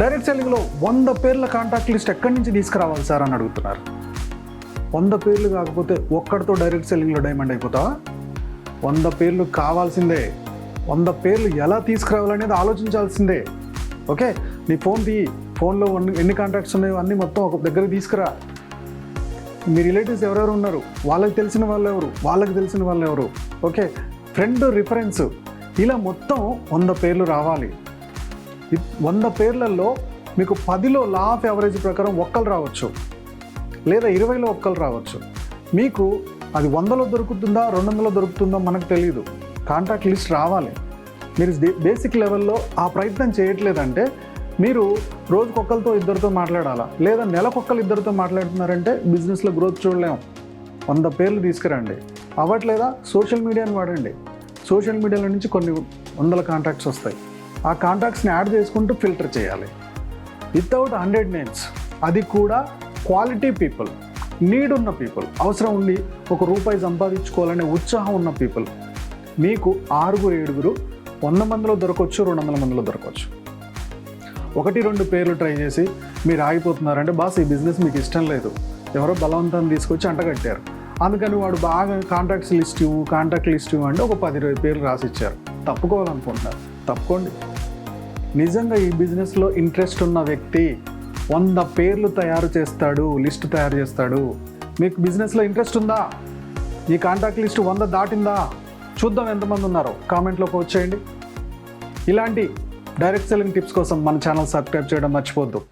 Direct సెల్లింగ్లో వంద పేర్ల contact list ఎక్కడి నుంచి తీసుకురావాలి సార్ అని అడుగుతున్నారు. వంద పేర్లు కాకపోతే ఒక్కడితో డైరెక్ట్ సెల్లింగ్లో డైమండ్ అయిపోతావా వంద పేర్లు కావాల్సిందే. వంద పేర్లు ఎలా తీసుకురావాలనేది ఆలోచించాల్సిందే. ఓకే? నీ ఫోన్ తీ. ఫోన్లో ఎన్ని కాంటాక్ట్స్ ఉన్నాయో అన్నీ మొత్తం ఒక దగ్గర తీసుకురా. మీ రిలేటివ్స్ ఎవరెవరు ఉన్నారు? వాళ్ళకి తెలిసిన వాళ్ళు ఎవరు? వాళ్ళకి తెలిసిన వాళ్ళు ఎవరు? ఓకే? Friend reference. ఇలా మొత్తం వంద పేర్లు రావాలి. వంద పేర్లలో మీకు పదిలో లా ఆఫ్ యావరేజ్ ప్రకారం ఒక్కలు రావచ్చు. లేదా ఇరవైలో ఒక్కలు రావచ్చు. మీకు అది వందలో దొరుకుతుందా రెండు వందలో దొరుకుతుందో మనకు తెలియదు కాంటాక్ట్ లిస్ట్ రావాలి. మీరు బేసిక్ లెవెల్లో ఆ ప్రయత్నం చేయట్లేదంటే మీరు రోజుకొక్కరితో ఇద్దరితో మాట్లాడాలా? లేదా నెలకొక్కరు ఇద్దరితో మాట్లాడుతున్నారంటే బిజినెస్లో గ్రోత్ చూడలేము వంద పేర్లు తీసుకురండి. అవ్వట్లేదా? సోషల్ మీడియాని వాడండి. సోషల్ మీడియాలో నుంచి కొన్ని వందల కాంటాక్ట్స్ వస్తాయి. ఆ కాంటాక్ట్స్ని యాడ్ చేసుకుంటూ ఫిల్టర్ చేయాలి. వితౌట్ హండ్రెడ్ నేమ్స్ అది కూడా క్వాలిటీ పీపుల్ నీడ్ ఉన్న పీపుల్ అవసరం ఉండి ఒక రూపాయి సంపాదించుకోవాలనే ఉత్సాహం ఉన్న పీపుల్ మీకు ఆరుగురు ఏడుగురు వంద మందిలో దొరకవచ్చు రెండు వందల మందిలో దొరకవచ్చు ఒకటి రెండు పేర్లు ట్రై చేసి మీరు ఆగిపోతున్నారంటే బాస్ ఈ బిజినెస్ మీకు ఇష్టం లేదు. ఎవరో బలవంతాన్ని తీసుకొచ్చి అంటగట్టారు అందుకని వాడు బాగా కాంటాక్ట్స్ లిస్ట్ ఇవ్వు కాంటాక్ట్ లిస్ట్ ఇవ్వు అంటే ఒక పది ఇరవై పేర్లు రాసి ఇచ్చారు తప్పుకోవాలనుకుంటున్నారు. తప్పుకోండి. నిజంగా ఈ బిజినెస్లో ఇంట్రెస్ట్ ఉన్న వ్యక్తి వంద పేర్లు తయారు చేస్తాడు లిస్ట్ తయారు చేస్తాడు. మీకు బిజినెస్లో ఇంట్రెస్ట్ ఉందా? ఈ కాంటాక్ట్ లిస్ట్ వంద దాటిందా? చూద్దాం ఎంతమంది ఉన్నారో. కామెంట్లోకి వచ్చేయండి ఇలాంటి డైరెక్ట్ సెల్లింగ్ టిప్స్ కోసం మన ఛానల్ సబ్స్క్రైబ్ చేయడం మర్చిపోద్దు